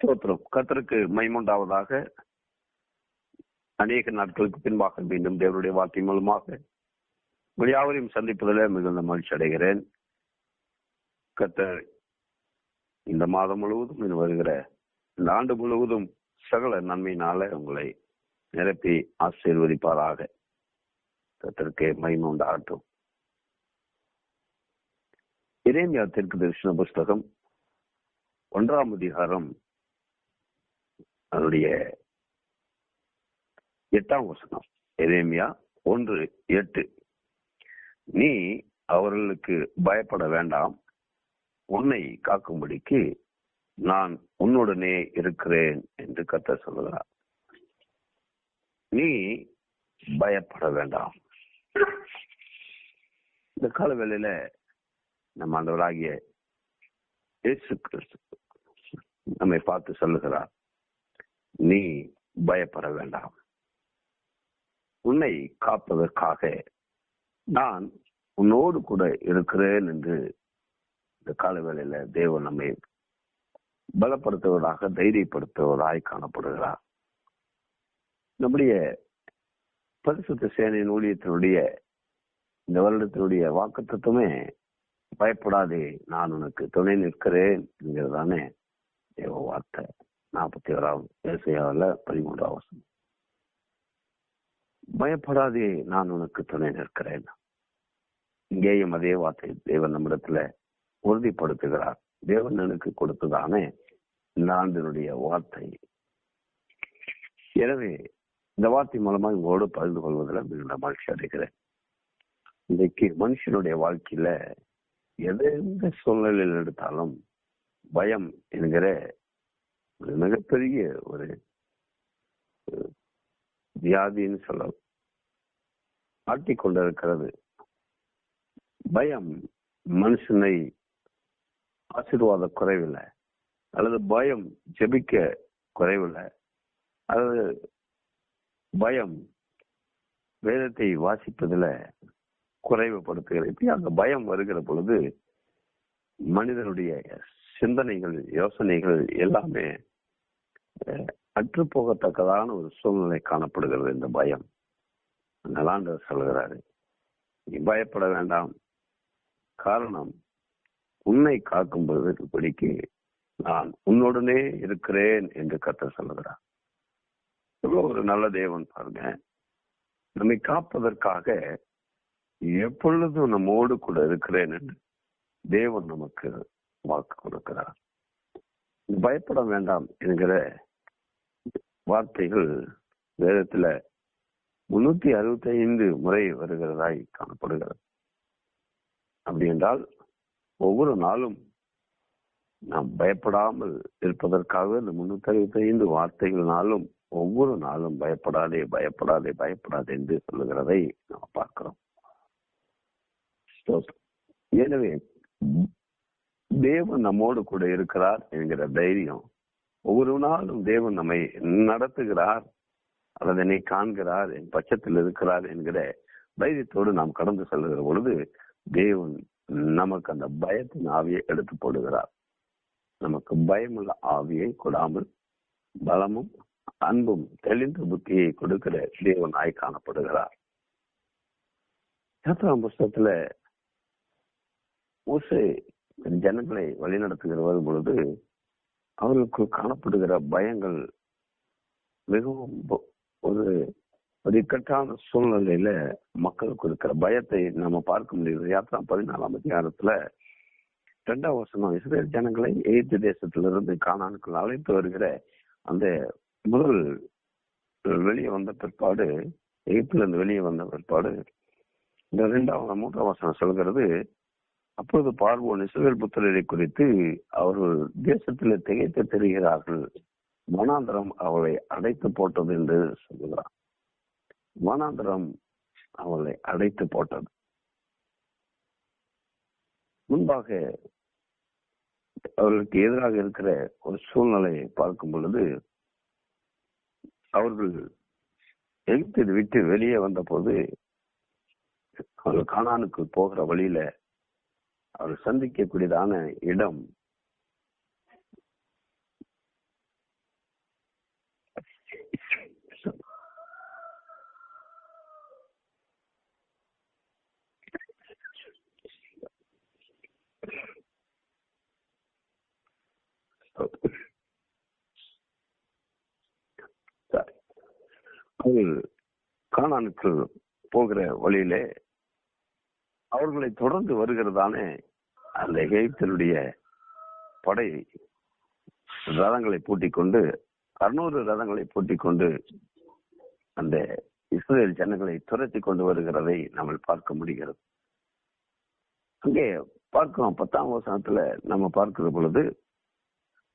ஸ்தோத்திரம். கத்தருக்கு மைமுண்டாவதாக அநேக நாட்களுக்கு பின்பாக மீண்டும் தேவனுடைய வார்த்தை மூலமாக யாவரையும் சந்திப்பதில் மிகுந்த மகிழ்ச்சி அடைகிறேன். கத்தர் இந்த மாதம் முழுவதும் இது வருகிற இந்த ஆண்டு முழுவதும் சகல நன்மையினால உங்களை நிரப்பி ஆசீர்வதிப்பாராக. கத்தருக்கு மைமுண்டாகட்டும். இரேமியா தெற்கு தரிசன புஸ்தகம் ஒன்றாம் அதிகாரம் அதனுடைய எட்டாம் வசனம் எதேமியா ஒன்று எட்டு. நீ அவர்களுக்கு பயப்பட வேண்டாம். உன்னை காக்கும்படிக்கு நான் உன்னுடனே இருக்கிறேன் என்று கத்த சொல்லுகிறார். நீ பயப்பட வேண்டாம். இந்த கால வேளையில நம்ம ஆண்டவராகிய இயேசு கிறிஸ்து நம்மை பார்த்து சொல்லுகிறார். நீ பயப்பட வேண்டாம். உன்னை காப்பதற்காக நான் உன்னோடு கூட இருக்கிறேன் என்று இந்த காலவேளையில தேவன் நம்மை பலப்படுத்துவதாக தைரியப்படுத்துவதாய் காணப்படுகிறார். நம்முடைய பரிசுத்த சேனையின் ஊழியத்தினுடைய இந்த வருடத்தினுடைய வாக்குத்தத்துவமே பயப்படாதே நான் உனக்கு துணை நிற்கிறேன் என்கிறதானே தேவ வார்த்தை. நாற்பத்தி ஓராவது ஏசையாவில் பதிமூன்றாம் வசனம். பயப்படாதே நான் உனக்கு துணை நிற்கிறேன். இங்கேயும் அதே வார்த்தை தேவன் நம்மிடத்துல உறுதிப்படுத்துகிறார். தேவன் எனக்கு கொடுத்ததானே இந்த வார்த்தை. எனவே இந்த வார்த்தை மூலமா உங்களோடு பகிர்ந்து கொள்வதில் மிகுந்த மகிழ்ச்சி அடைகிறேன். இன்றைக்கு மனுஷனுடைய வாழ்க்கையில எந்த சூழ்நிலையில் எடுத்தாலும் பயம் என்கிற ஒரு மிகப்பெரிய ஒரு வியாதின்னு சொல்ல ஆட்டிக்கொண்டிருக்கிறது பயம் மனுஷனை ஆசீர்வாத குறைவில் அல்லது பயம் ஜெபிக்க குறைவில் அல்லது பயம் வேதத்தை வாசிப்பதில் குறைவுபடுத்துகிறது. இப்படி அந்த பயம் வருகிற பொழுது மனிதனுடைய சிந்தனைகள் யோசனைகள் எல்லாமே அற்று போகத்தக்கதான ஒரு சூழ்நிலை காணப்படுகிறது இந்த பயம். நலாண்டர் சொல்கிறாரு நீ பயப்பட வேண்டாம். காரணம் உன்னை காக்கும் படிக்கு. நான் உன்னுடனே இருக்கிறேன் என்று கத்த சொல்லுகிறார். எவ்வளவு ஒரு நல்ல தேவன் பாருங்க. நம்மை காப்பதற்காக எப்பொழுதும் நம்மோடு கூட இருக்கிறேன் என்று தேவன் நமக்கு வாக்கு கொடுக்கிறார். பயப்பட வேண்டாம் என்கிற வார்த்தைகள் வேதத்துல முன்னூத்தி அறுபத்தி ஐந்து முறை வருகிறதாய் காணப்படுகிறது. அப்படி என்றால் ஒவ்வொரு நாளும் நாம் பயப்படாமல் இருப்பதற்காக இந்த முன்னூத்தி அறுபத்தி ஐந்து வார்த்தைகள்னாலும் ஒவ்வொரு நாளும் பயப்படாதே பயப்படாதே பயப்படாதே என்று சொல்லுகிறதை நாம் பார்க்கிறோம். எனவே தேவன் நம்மோடு கூட இருக்கிறார் என்கிற தைரியம் ஒவ்வொரு நாளும் தேவன் நம்மை நடத்துகிறார் அல்லது என்னை காண்கிறார் என் பட்சத்தில் இருக்கிறார் என்கிற தைரியத்தோடு நாம் கடந்து செல்கிற பொழுது தேவன் நமக்கு அந்த பயத்தின் ஆவியை எடுத்து போடுகிறார். நமக்கு பயமுள்ள ஆவியை கொடாமல் பலமும் அன்பும் தெளிந்த புத்தியை கொடுக்கிற தேவனாய் காணப்படுகிறார். யாத்திரா புஸ்தகத்துல ஊசை ஜனங்களை வழிநடத்துகிற பொழுது அவர்களுக்கு காணப்படுகிற பயங்கள் மிகவும் ஒரு ஒரு இக்கட்டான சூழ்நிலையில மக்களுக்கு இருக்கிற பயத்தை நம்ம பார்க்க முடியுது. யாத்திரா பதினாலாம் அதிகாரத்துல ரெண்டாம் வருஷம் இஸ்ரேல் ஜனங்களை எகிப்து தேசத்திலிருந்து காணானுக்குள் அழைத்து வருகிற அந்த முதல் வெளியே வந்த பிற்பாடு எகிப்துல இருந்து வெளியே வந்த பிற்பாடு இந்த ரெண்டாவது மூன்றாம் வருஷம் சொல்கிறது அப்பொழுது பார்வோன் இஸ்ரேல் புத்திரரை குறித்து அவர்கள் தேசத்தில் திகைத்து தெரிகிறார்கள். வனாந்தரம் அவளை அடைத்து போட்டது என்று சொல்லுகிறான் வனாந்தரம் அவளை அடைத்து போட்டது. முன்பாக அவர்களுக்கு எதிராக இருக்கிற ஒரு சூழ்நிலையை பார்க்கும் பொழுது அவர்கள் எகிப்தை விட்டு வெளியே வந்த போது அவர்கள் காணானுக்கு போகிற வழியில அவர் சந்திக்கக்கூடியதான இடம். காணானுக்கு போகிற வழியிலே அவர்களை தொடர்ந்து வருகிறதானே அந்த எகிப்தனுடைய படை ரதங்களை பூட்டிக் கொண்டு அறுநூறு ரதங்களை பூட்டிக் கொண்டு அந்த இஸ்ரேல் ஜனங்களை துரத்தி கொண்டு வருகிறதை நம்ம பார்க்க முடிகிறது. அங்கே பார்க்கிறோம் பத்தாம் வசனத்துல நம்ம பார்க்கிற பொழுது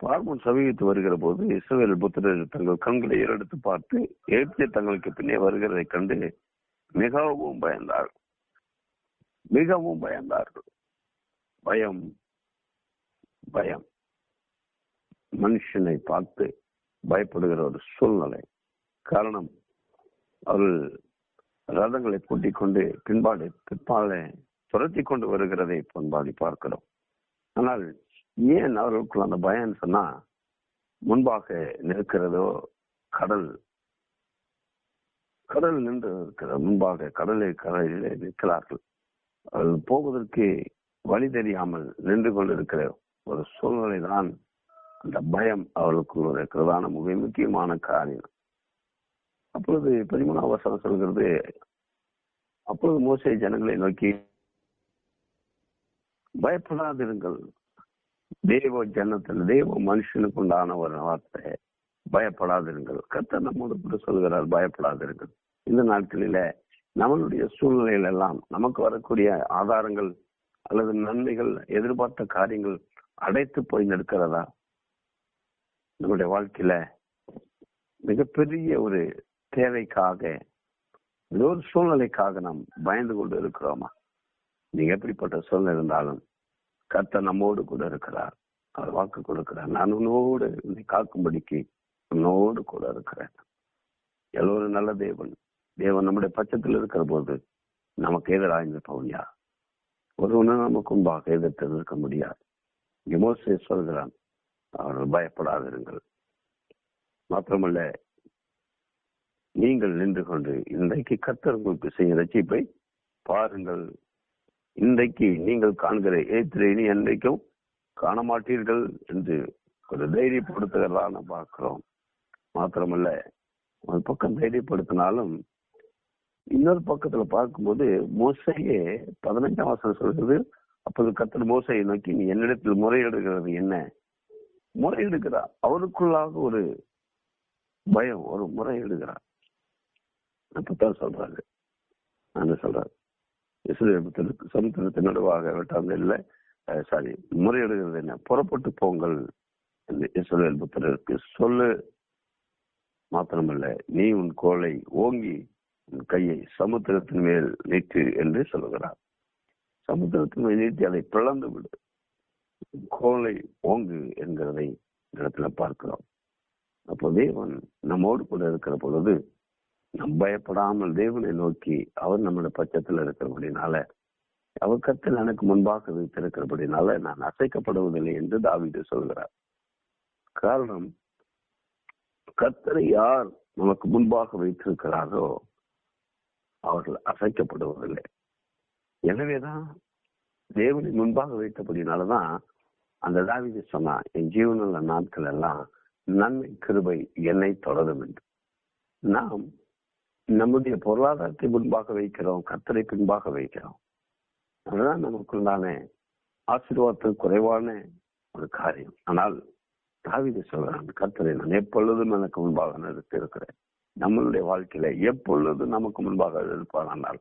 பார்மன் சமீபத்து வருகிற போது இஸ்ரேல் புத்திரர் தங்கள் கண்களை ஏறெடுத்து பார்த்து எகிப்திய தங்களுக்கு பின்னே வருகிறதை கண்டு மிகவும் பயந்தார்கள். மிகவும் பயந்தார்கள். பயம் பயம். மனுஷனை பார்த்து பயப்படுகிற ஒரு சூழ்நிலை. காரணம் அவர்கள் ரதங்களை கூட்டிக் கொண்டு பின்பாடு பிற்பாலே துரத்தி கொண்டு வருகிறதை பண்பாடி பார்க்கிறோம். ஆனால் ஏன் அவர்களுக்குள் அந்த பயம் சொன்னா முன்பாக நிற்கிறதோ கடல் கடல் நின்று இருக்கிற முன்பாக கடலை கடலிலே நிற்கிறார்கள். அது போவதற்கு வழி தெரியாமல் நின்று கொண்டிருக்கிற ஒரு சூழ்நிலை தான் அந்த பயம் அவர்களுக்குள் இருக்கிறதான மிக முக்கியமான காரியம். அப்பொழுது பதிமூணாம் வசனம் சொல்கிறது அப்பொழுது மோசை ஜனங்களை நோக்கி பயப்படாதிருங்கள். தேவ ஜனத்தில் தேவ மனுஷனுக்கு உண்டான ஒரு வார்த்தை பயப்படாதிருங்கள். கத்த நம்மோடு கூட சொல்கிறார் பயப்படாதிருங்கள். இந்த நாட்களில நம்மளுடைய சூழ்நிலைகள் எல்லாம் நமக்கு வரக்கூடிய ஆதாரங்கள் அல்லது நன்மைகள் எதிர்பார்த்த காரியங்கள் அடைத்து போய் நிற்கிறதா நம்முடைய வாழ்க்கையில மிகப்பெரிய ஒரு தேவைக்காக ஏதோ ஒரு சூழ்நிலைக்காக நாம் பயந்து கொண்டு இருக்கிறோமா? நீங்க எப்படிப்பட்ட சூழ்நிலை இருந்தாலும் கர்த்தர் நம்மோடு கூட இருக்கிறார். அவர் வாக்கு கொடுக்கிறார். நான் உன்னோடு உன்னை காக்கும்படிக்கு உன்னோடு கூட இருக்கிறேன். எல்லோரும் நல்ல தேவன். தேவன் நம்முடைய பட்சத்தில் இருக்கிற போது நமக்கு எதிராக நிற்பவன் யார் ஒருவனும் நமக்கு முன்பாக எதிர்த்து நிற்க முடியாது. மோசே சொல்கிறான் அவர்கள் பயப்படாதிருங்கள். மாத்திரமல்ல நீங்கள் நின்று கொண்டு இன்றைக்கு கத்தர் உங்களுக்கு செய்யும் ரட்சிப்பை பாருங்கள். இன்றைக்கு நீங்கள் காண்கிற ஏத்திரை இனி என்றைக்கும் காண மாட்டீர்கள் என்று ஒரு தைரியப்படுத்துகிறதான பார்க்கிறோம். மாத்திரமல்ல ஒரு பக்கம் தைரியப்படுத்தினாலும் இன்னொரு பக்கத்துல பார்க்கும்போது மோசையே பதினஞ்சாம் வசனம் சொல்கிறது அப்போது கத்தர் மோசையை நோக்கி நீ என்னிடத்தில் முறையிடுகிறது என்ன? முறையிடுகிறார் அவருக்குள்ளாக ஒரு பயம் ஒரு முறையிடுகிறார். அப்பதான் சொல்றாரு. அந்த சொல்றாரு. இஸ்ரேலுக்கு சமுத்திரத்தின் நடுவாக வெட்டாந்தல்ல சாரி முறையிடுகிறது என்ன? புறப்பட்டு போங்கள். என்று இஸ்ரேல் புத்திரருக்கு சொல்லு மாத்திரமல்ல நீ உன் கோலை ஓங்கி கையை சமுத்திரத்தின் மேல் நீட்டு என்று சொல்லுகிறார். சமுத்திரத்தின் மேல் நீட்டி அதை பிளந்து விடு. கோலை ஓங்கு என்கிறதை இடத்துல பார்க்கிறோம். அப்போ தேவன் நம்மோடு கூட இருக்கிற பொழுது நம் பயப்படாமல் தேவனை நோக்கி அவர் நம்முடைய பட்சத்தில் இருக்கிறபடினால அவர் கத்தில் எனக்கு முன்பாக வைத்திருக்கிறபடினால நான் அசைக்கப்படுவதில்லை என்று தாவிது சொல்கிறார். காரணம் கத்தரை யார் நமக்கு முன்பாக வைத்திருக்கிறாரோ அவர்கள் அசைக்கப்படுவதில்லை. எனவேதான் தேவனை முன்பாக வைத்தபடினாலதான் அந்த தாவிது சொன்னா என் ஜீவனுள்ள நாட்கள் எல்லாம் நன்மை கிருபை என்னை தொடரும் என்று. நாம் நம்முடைய பொருளாதாரத்தை முன்பாக வைக்கிறோம் கத்தரை பின்பாக வைக்கிறோம். அதுதான் நமக்குண்டான ஆசீர்வாதத்துக்கு குறைவான ஒரு காரியம். ஆனால் தாவித சொல்றான் கத்தரை நான் எப்பொழுதும் எனக்கு முன்பாக நிறுத்தி இருக்கிறேன் நம்மளுடைய வாழ்க்கையில எப்பொழுது நமக்கு முன்பாக இருப்பானால்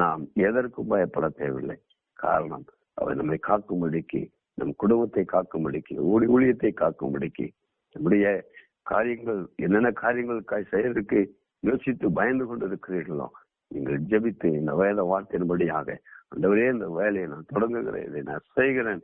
நாம் எதற்கும் பயப்பட தேவையில்லை. காரணம் அவர் நம்மை காக்கும்படிக்கு நம் குடும்பத்தை காக்கும்படிக்கு ஊழி ஊழியத்தை காக்கும்படிக்கு நம்முடைய காரியங்கள் என்னென்ன காரியங்கள் செய்யறதுக்கு யோசித்து பயந்து கொண்டு இருக்கிறீர்களோ நீங்கள் ஜெபித்து இந்த வேலை வார்த்தையின்படியாக அந்தவரே இந்த வேலையை நான் தொடங்குகிறேன் இதை நான் செய்கிறேன்.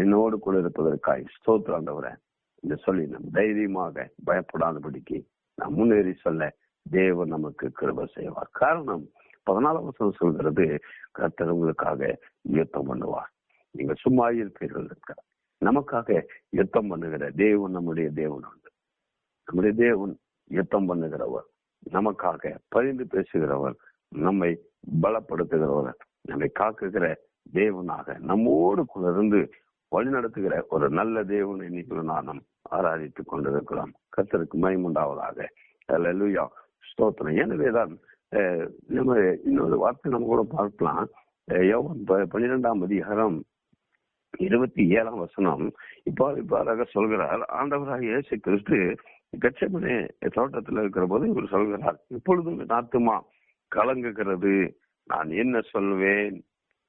என்னோடு கூட இருப்பதற்காய் ஸ்தோத்திரம் ஆண்டவரேன் என்று சொல்லி நம் தைரியமாக பயப்படாதபடிக்கு நான் முன்னேறி சொல்ல தேவன் நமக்கு கிருப செய்வார். காரணம் பதினாலாம் வருஷம் சொல்கிறது கர்த்தர் உங்களுக்காக யுத்தம் பண்ணுவார். நீங்க சும்மா இருப்பீர்கள் இருக்கிறார் நமக்காக யுத்தம் பண்ணுகிற தேவன் நம்முடைய தேவன் உண்டு. நம்முடைய தேவன் யுத்தம் பண்ணுகிறவர். நமக்காக பரிந்து பேசுகிறவர். நம்மை பலப்படுத்துகிறவர். நம்மை காக்குகிற தேவனாக நம்மோடு இருந்து வழிநடத்துகிற ஒரு நல்ல தேவனை நீங்களும் நானும் ஆராதித்துக் கொண்டிருக்கிறோம். கத்தருக்கு மயமுண்டாவதாக லூயா ஸ்தோத்திரம். எனவேதான் அஹ், நம்ம இன்னொரு வார்த்தை நம்ம கூட பார்க்கலாம். அஹ், ப- பன்னிரெண்டாம் அதிகாரம் இருபத்தி ஏழாம் வசனம். இப்போ இவ்வாறாக சொல்கிறார் ஆண்டவராக இயேசு கிறிஸ்து கச்சமனே தோட்டத்தில் இருக்கிற போது இவர் சொல்கிறார் இப்பொழுதும் நாத்துமா கலங்குகிறது. நான் என்ன சொல்வேன்?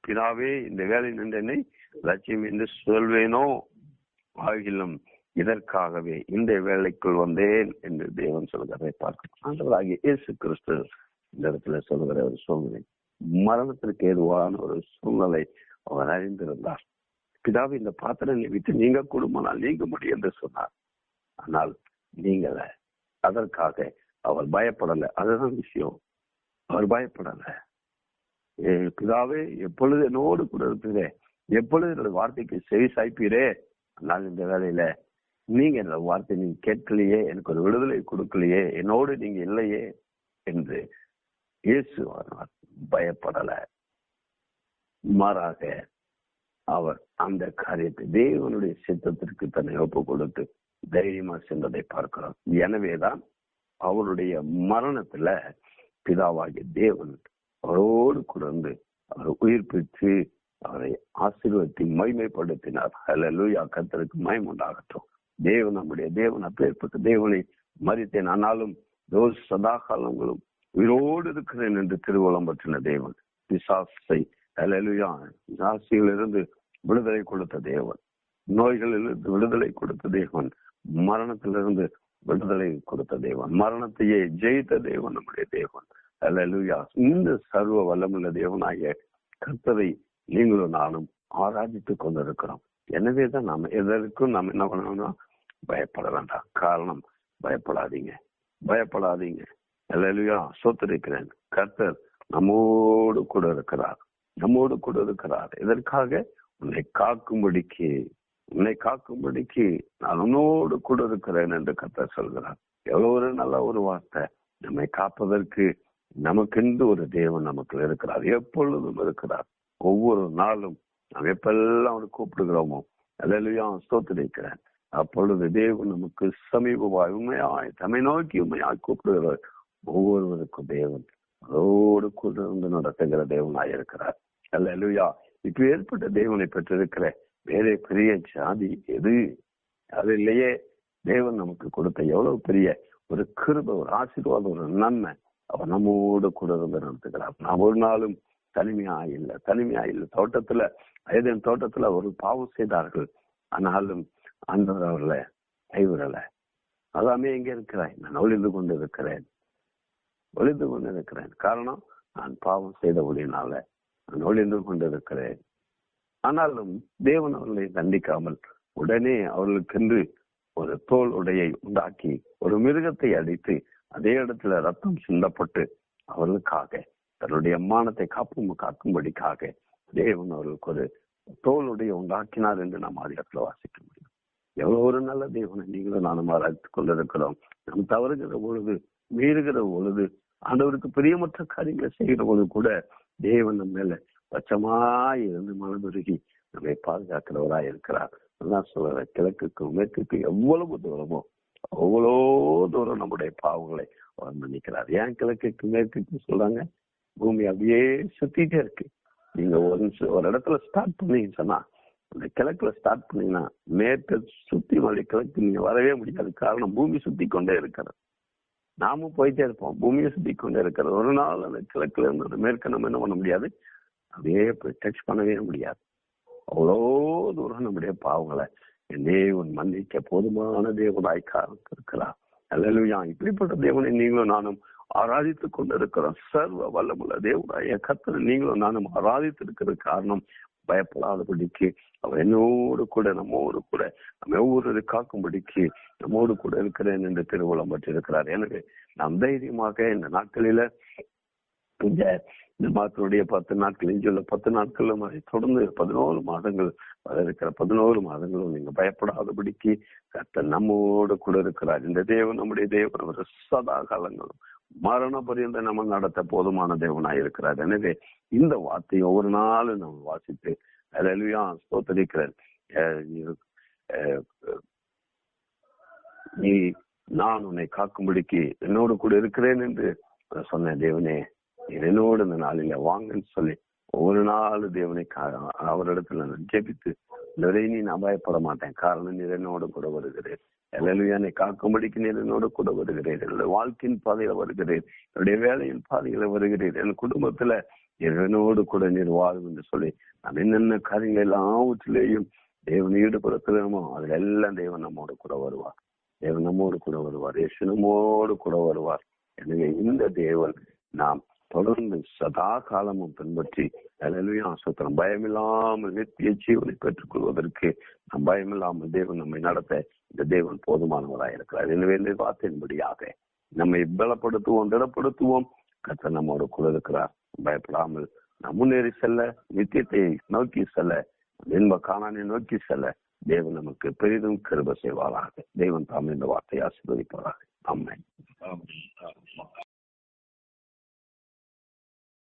பிதாவே இந்த வேலை நின்றனை லட்சியம் என்று சொல்வேனோ? ஆகிலும் இதற்காகவே இந்த வேலைக்குள் வந்தேன் என்று தேவன் சொல்கிறதை பார்க்கிறோம். ஆண்டவராகிய இயேசு கிறிஸ்து இந்த இடத்துல சொல்கிற ஒரு சூழ்நிலை. மரணத்திற்கு ஏதுவான ஒரு சூழ்நிலை அவர் அறிந்திருந்தார் பிதாவை இந்த பாத்திரங்களை விட்டு நீங்க குடும்பம் நீங்க முடியும் என்று சொன்னார். ஆனால் நீங்கள அதற்காக அவர் பயப்படல. அதுதான் விஷயம். அவர் பயப்படல. பிதாவே எப்பொழுது என்னோடு கூட இருக்கிறேன் எப்பொழுது என்னோட வார்த்தைக்கு செவி சாய்ப்பீரே? நான் இந்த வேலையில நீங்க என்னோட வார்த்தை நீங்க கேட்கலையே எனக்கு ஒரு விடுதலை கொடுக்கலையே என்னோடு நீங்க இல்லையே என்று இயேசு பயப்படல. மாறாக அவர் அந்த காரியத்தை தேவனுடைய சித்தத்திற்கு தன்னை ஒப்பு கொடுத்து தைரியமா சென்றதை பார்க்கிறோம். எனவேதான் அவருடைய மரணத்துல பிதாவாகிய தேவன் அவரோடு கூட அவர் உயிர்ப்பித்து அவரை ஆசீர்வதி மகிமைப்படுத்தினார். அல்லேலூயா கர்த்தருக்கு மயம் உண்டாகட்டும். தேவன் நம்முடைய தேவன் அப்பேற்பட்ட தேவனை மறித்தேன். ஆனாலும் தோஸ் சதா காலங்களும் உயிரோடு இருக்கிறேன் என்று திருவோலம் பற்றின தேவன் பிசாசை அல்லேலூயா பிசாசியிலிருந்து விடுதலை கொடுத்த தேவன் நோய்களிலிருந்து விடுதலை கொடுத்த தேவன் மரணத்திலிருந்து விடுதலை கொடுத்த தேவன் மரணத்தையே ஜெயித்த தேவன் நம்முடைய தேவன். அல்லேலூயா இந்த சர்வ வல்லமுள்ள தேவனாகிய கர்த்தரை நீங்களும் நானும் ஆராதித்துக் கொண்டிருக்கிறோம். எனவே தான் நம்ம எதற்கும் நாம் என்ன பண்ணணும்னா பயப்பட வேண்டாம் காரணம் பயப்படாதீங்க. பயப்படாதீங்க. எல்லாம் சொத்திருக்கிறேன். கர்த்தர் நம்மோடு கூட இருக்கிறார். நம்மோடு கூட இருக்கிறார். இதற்காக உன்னை காக்கும்படிக்கு. உன்னை காக்கும்படிக்கு நான் உன்னோடு கூட இருக்கிறேன் என்று கர்த்தர் சொல்கிறார். எவ்வளவு ஒரு நல்ல ஒரு வார்த்தை. நம்மை காப்பதற்கு நமக்கென்று ஒரு தேவன் நமக்கு இருக்கிறார். எப்பொழுதும் இருக்கிறார். ஒவ்வொரு நாளும் நாம் எப்பெல்லாம் அவனை கூப்பிடுகிறோமோ அதெல்லாம் ஸ்தோத்திருக்கிறேன் அப்பொழுது தேவன் நமக்கு சமீபமாய் உண்மையாய் தம்மை நோக்கி உண்மையாய் கூப்பிடுகிறார் ஒவ்வொருவருக்கும் தேவன். அதோடு கூட நடத்துகிற தேவனாய் இருக்கிறார். லுயா இப்ப ஏற்பட்ட தேவனை பெற்றிருக்கிற வேற பெரிய ஜாதி எது? அது இல்லையே. தேவன் நமக்கு கொடுத்த எவ்வளவு பெரிய ஒரு கிருப ஒரு ஆசீர்வாதம் ஒரு நன்மை அவன் நம்மோடு கூட இருந்து நடத்துகிறார். நாம் ஒரு நாளும் தனிமையா இல்லை தனிமையா இல்லை தோட்டத்துல ஐதன் தோட்டத்துல ஒரு பாவம் செய்தார்கள். ஆனாலும் ஆண்டவர் அவர்களை கைவிடல. அதாமே எங்க இருக்கிறாய் நான் ஒளிந்து கொண்டு இருக்கிறேன் ஒளிந்து கொண்டு இருக்கிறேன் காரணம் நான் பாவம் செய்த ஒளியினால நான் ஒளிந்து கொண்டு இருக்கிறேன் ஆனாலும் தேவன் அவர்களை தண்டிக்காமல் உடனே அவர்களுக்கென்று ஒரு தோல் உடையை உண்டாக்கி ஒரு மிருகத்தை அடித்து அதே இடத்துல ரத்தம் சிந்தப்பட்டு அவர்களுக்காக தன்னுடைய மானத்தை காப்பும் காக்கும்படிக்காக தேவன் அவர்களுக்கு ஒரு தோளுடைய உண்டாக்கினார் என்று நாம் ஆதிக்கத்தில் வாசிக்க முடியும். எவ்வளவு ஒரு நல்ல தேவனை நீங்களும் நானும் ஆராய்த்து கொண்டிருக்கிறோம். நாம் தவறுகிற பொழுது மீறுகிற பொழுது ஆண்டவருக்கு பிரியமற்ற காரியங்களை செய்கிற பொழுது கூட தேவன் நம்ம மேல பச்சமாய் இருந்து மனதுருகி நம்மை பாதுகாக்கிறவராய் இருக்கிறார். அதான் சொல்ற கிழக்குக்கும் மேற்குக்கும் எவ்வளவு தூரமோ அவ்வளோ தூரம் நம்முடைய பாவங்களை அவர் மன்னிக்கிறார். ஏன் கிழக்குக்கு மேற்குக்கு சொல்றாங்க? பூமி அப்படியே சுத்திட்டே இருக்கு. நீங்க ஒரு நிமிஷம் ஒரு இடத்துல ஸ்டார்ட் பண்ணீங்கன்னு சொன்னா அந்த கிழக்குல ஸ்டார்ட் பண்ணீங்கன்னா மேற்கு சுத்தி மலை கிழக்கு நீங்க வரவே முடியாது. காரணம் பூமி சுத்தி கொண்டே இருக்கிறது. நாமும் போயிட்டே இருப்போம். பூமியை சுத்தி கொண்டே இருக்கிறது. ஒரு நாள் அந்த கிழக்குல இருந்து அந்த மேற்க நம்ம என்ன பண்ண முடியாது? அப்படியே போய் டச் பண்ணவே முடியாது. அவ்வளோ தூரம் நம்முடைய பாவங்களை என்னே உன் மன்னிக்க போதுமான தேவனாய் இருக்கிறார் அல்லா இப்படிப்பட்ட தேவனை நீங்களும் நானும் ஆராதித்துக் கொண்டிருக்கிறோம் சர்வ வல்லமுள்ள தேவனாய கத்தர் நீங்களும் நானும் ஆராதித்திருக்கிற காரணம் பயப்படாதபடிக்கு அவர் என்னோடு கூட நம்மோடு கூட நம்ம ஒவ்வொரு காக்கும்படிக்கு நம்மோடு கூட இருக்கிறேன் என்று திருவுளம் பற்றிருக்கிறார். எனவே நாம் தைரியமாக இந்த நாட்களில இந்த இந்த பத்து நாட்கள் இஞ்சுள்ள பத்து நாட்களும் அதை தொடர்ந்து பதினோரு மாதங்கள் வர இருக்கிற பதினோரு மாதங்களும் நீங்க பயப்படாதபடிக்கு கத்த நம்மோடு கூட இருக்கிறார். இந்த தேவன் நம்முடைய தேவன் அவர் சதா காலங்களும் மரண பரியந்த நம்ம நடத்த போதுமான தேவனாய் இருக்கிறார். எனவே இந்த வார்த்தையை ஒவ்வொரு நாளும் நம்ம வாசித்து அலையா ஸ்தோத்தரிக்கிறேன். நீ- நான் உன்னை காக்கும்படிக்கு என்னோடு கூட இருக்கிறேன் என்று சொன்ன தேவனே என்னோடு இந்த நாளில வாங்கன்னு சொல்லி ஒவ்வொரு நாள் தேவனை கா- அவரிடத்துல நான் ஜெபித்து இதுவரை நீ நான் பயப்பட மாட்டேன் காரணம் நீர் என்னோடு கூட வருகிறேன். எல்லாம் என்னை காக்கும்படிக்கு நீர் என்னோடு கூட வருகிறேன். என்னுடைய வாழ்க்கையின் பாதையில வருகிறேன். என்னுடைய வேலையின் பாதையில வருகிறேன். என் குடும்பத்துல இறைவனோடு கூட நீர் வாழும் என்று சொல்லி நான் என்னென்ன காரியங்கள் எல்லாவற்றிலேயும் தேவன் ஈடுபடுத்துகிறோமோ அதுல எல்லாம் தேவன் நம்மோடு கூட வருவார். தேவன் நம்மோடு கூட வருவார். யேசு நம்மோடு கூட வருவார். எனவே இந்த தேவன் நாம் தொடர்ந்து சதா காலமும் பின்பற்றி அலையிலும் ஆசோத்திரம் பயமில்லாமல் நித்திய ஜீவனை பெற்றுக் கொள்வதற்கு நம் பயமில்லாமல் தேவன் நம்மை நடத்த இந்த தேவன் போதுமானவராக இருக்கிறார். எனவே இந்த வார்த்தையின்படியாக நம்மை பலப்படுத்துவோம் திடப்படுத்துவோம். கத்த நம்மோடு கூட இருக்கிறார். பயப்படாமல் நம் முன்னேறி செல்ல நித்தியத்தை நோக்கி செல்ல இன்ப காணானை நோக்கி செல்ல தேவன் நமக்கு பெரிதும் கருப செய்வாராக. தேவன் தாம் இந்த வார்த்தையை ஆசீர்வதிப்பாராக. ஆமென்.